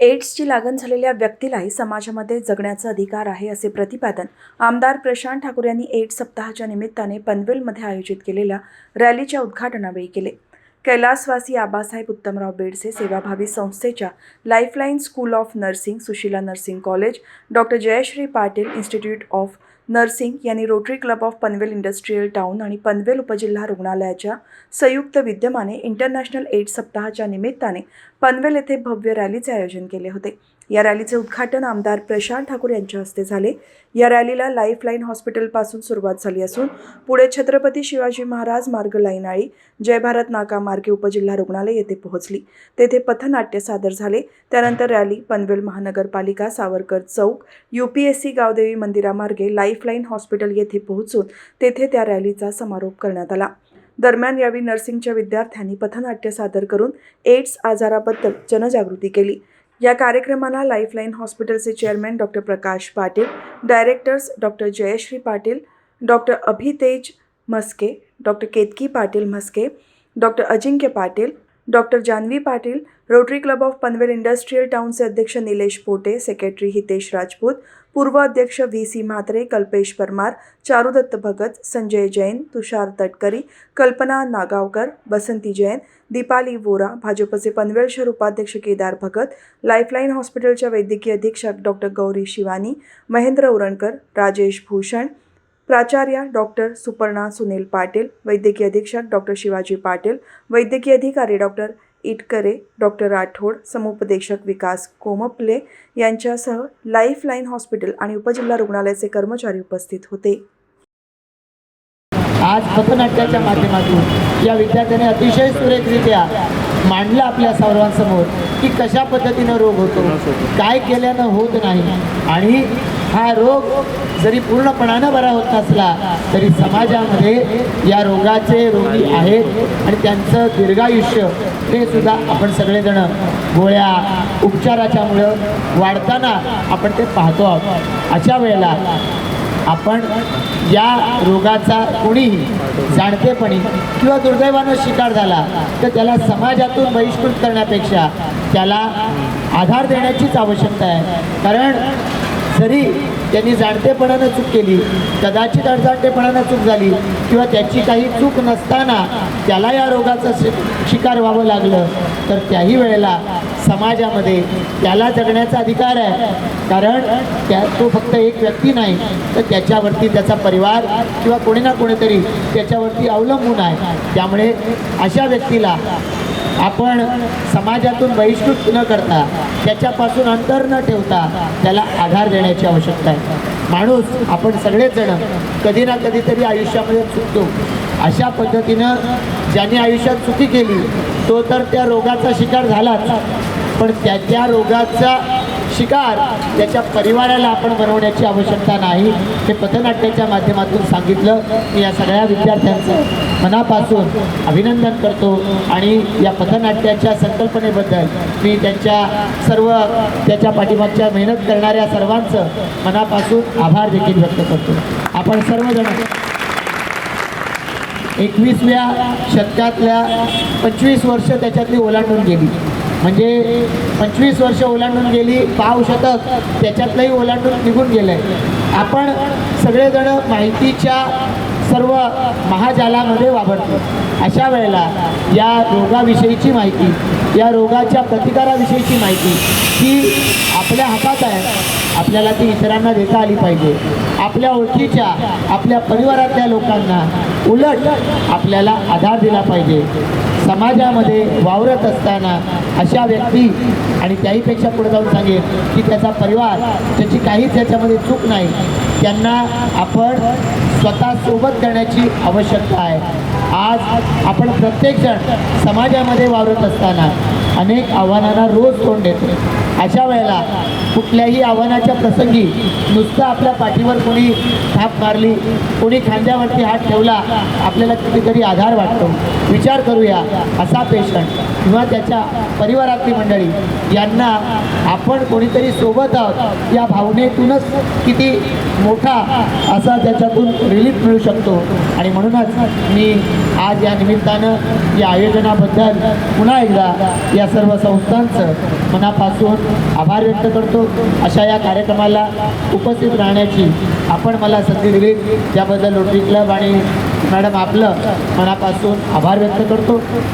एड्सची लागण झालेल्या व्यक्तीलाही समाजामध्ये जगण्याचा अधिकार आहे असे प्रतिपादन आमदार प्रशांत ठाकूर यांनी एड्स सप्ताहाच्या निमित्ताने पनवेलमध्ये आयोजित केलेल्या रॅलीच्या उद्घाटनावेळी केले. कैलासवासी आबासाहेब उत्तमराव बेडसे सेवाभावी संस्थेच्या Lifeline school of nursing Sushila nursing college doctor Jayashree Patil institute of nursing यांनी Rotary club of Panvel industrial town आणि पनवेल उपजिल्हा रुग्णालयाच्या संयुक्त विद्यमाने इंटरनॅशनल एड्स सप्ताहाच्या निमित्ताने पनवेल येथे भव्य रॅलीचे आयोजन केले होते. या रॅलीचे उद्घाटन आमदार प्रशांत ठाकूर यांच्या हस्ते झाले. या रॅलीला लाईफलाईन हॉस्पिटलपासून सुरुवात झाली असून पुढे छत्रपती शिवाजी महाराज मार्ग लाईनाळी जय भारत नाका मार्गे उपजिल्हा रुग्णालय येथे पोहोचली. तेथे पथनाट्य सादर झाले. त्यानंतर रॅली पनवेल महानगरपालिका Savarkar Chowk U P S C Gavdevi मंदिरामार्गे lifeline hospital येथे पोहोचून तेथे त्या रॅलीचा समारोप करण्यात आला. दरम्यान यावेळी नर्सिंगच्या विद्यार्थ्यांनी पथनाट्य सादर करून एड्स आजाराबद्दल जनजागृती केली. या कार्यक्रमाला लाईफलाईन हॉस्पिटलचे chairman doctor Prakash Patil directors doctor Jayashree Patil doctor Abhitej Maske doctor Ketaki Patil Maske doctor Ajinkya Patil doctor Janhavi Patil Rotary club of Panvel industrial टाउनचे अध्यक्ष निलेश पोटे सेक्रेटरी हितेश राजपूत पूर्व अध्यक्ष व्ही सी म्हात्रे कल्पेश परमार चारुदत्त भगत संजय जैन तुषार तटकरी कल्पना नागावकर बसंती जैन दीपाली वोरा भाजपचे पनवेल शहर उपाध्यक्ष केदार भगत लाईफलाईन हॉस्पिटलच्या वैद्यकीय अधीक्षक डॉक्टर गौरी शिवानी महेंद्र उरणकर राजेश भूषण प्राचार्या डॉक्टर सुपर्णा सुनील पाटील वैद्यकीय अधीक्षक डॉक्टर शिवाजी पाटील वैद्यकीय अधिकारी डॉक्टर इटकरे डॉक्टर राठोड समुपदेशक विकास कोमपले यांच्यासह लाईफलाईन हॉस्पिटल आणि उपजिल्हा रुग्णालयाचे कर्मचारी उपस्थित होते. आज पथनाट्याच्या माध्यमातून या विद्यार्थ्याने अतिशय सुरेखरित्या मांडलं आपल्या सर्वांसमोर की कशा पद्धतीनं रोग होतो काय केल्यानं होत नाही आणि हा रोग जरी पूर्णपणानं बरा होत नसला तरी समाजामध्ये या रोगाचे रोगी आहेत आणि त्यांचं दीर्घायुष्य हे सुद्धा आपण सगळेजण गोळ्या उपचाराच्यामुळं वाढताना आपण ते पाहतो आहोत. अशा वेळेला आपण या रोगाचा कोणीही जाणतेपणी किंवा दुर्दैवानं शिकार झाला तर त्याला समाजातून बहिष्कृत करण्यापेक्षा त्याला आधार देण्याचीच आवश्यकता आहे. कारण जरी त्यांनी जाणतेपणानं चूक केली कदाचित अडजाणतेपणानं चूक झाली किंवा त्याची काही चूक नसताना त्याला या रोगाचं शि शिकार व्हावं लागलं. तर त्याही वेळेला समाजामध्ये त्याला जगण्याचा अधिकार आहे. कारण त्या तो फक्त एक व्यक्ती नाही तर त्याच्यावरती त्याचा परिवार किंवा कोणी ना कोणीतरी त्याच्यावरती अवलंबून आहे. त्यामुळे अशा व्यक्तीला आपण समाजातून बहिष्कृत न करता त्याच्यापासून अंतर न ठेवता त्याला आधार देण्याची आवश्यकता आहे. माणूस आपण सगळेच जण कधी ना कधीतरी आयुष्यामध्ये चुकतो. अशा पद्धतीनं ज्याने आयुष्यात चुकी केली तो तर त्या रोगाचा शिकार झालाच. पण त्याच्या रोगाचा शिकार त्याच्या परिवाराला आपण बनवण्याची आवश्यकता नाही हे पथनाट्याच्या माध्यमातून सांगितलं. मी या सगळ्या विद्यार्थ्यांचं मनापासून अभिनंदन करतो आणि या पथनाट्याच्या संकल्पनेबद्दल मी त्यांच्या सर्व त्याच्या पाठीमागच्या मेहनत करणाऱ्या सर्वांचं मनापासून आभार देखील व्यक्त करतो. आपण सर्वजण एकवीसव्या शतकातल्या पंचवीस वर्ष त्याच्यातली ओलांडून गेली. म्हणजे पंचवीस वर्ष ओलांडून गेली पाव शतक त्याच्यातलंही ओलांडून निघून गेलं आहे आपण सगळेजण माहितीच्या सर्व महाजालामध्ये वापरतो अशा वेळेला या रोगाविषयीची माहिती या रोगाच्या प्रतिकाराविषयीची माहिती ही आपल्या हातात आहे. आपल्याला ती इतरांना देता आली पाहिजे. आपल्या ओळखीच्या आपल्या परिवारातल्या लोकांना उलट आपल्याला आधार दिला पाहिजे. समाजामध्ये वावरत असताना अशा व्यक्ती आणि त्याहीपेक्षा पुढे जाऊन सांगेल की त्याचा परिवार त्याची काहीच त्याच्यामध्ये चूक नाही. त्यांना आपण स्वतः सोबत करण्याची आवश्यकता आहे. आज आपण प्रत्येकजण समाजामध्ये वावरत असताना अनेक आव्हानांना रोज तोंड देते अशा वेळेला कुठल्याही आव्हानाच्या प्रसंगी नुसतं आपल्या पाठीवर कोणी थाप मारली कोणी खांद्यावरती हात ठेवला आपल्याला कितीतरी आधार वाटतो. विचार करूया असा पेशंट किंवा त्याच्या परिवारातली मंडळी यांना आपण कोणीतरी सोबत आहोत या भावनेतूनच किती मोठा असा त्याच्यातून रिलीफ मिळू शकतो. आणि म्हणूनच मी आज या निमित्तानं या आयोजनाबद्दल पुन्हा एकदा या या सर्व संस्थांचं मनापासून आभार व्यक्त करतो. अशा या कार्यक्रमाला उपस्थित राहण्याची आपण मला संधी दिली. त्याबद्दल रोटरी क्लब आणि मॅडम आपलं मनापासून आभार व्यक्त करतो.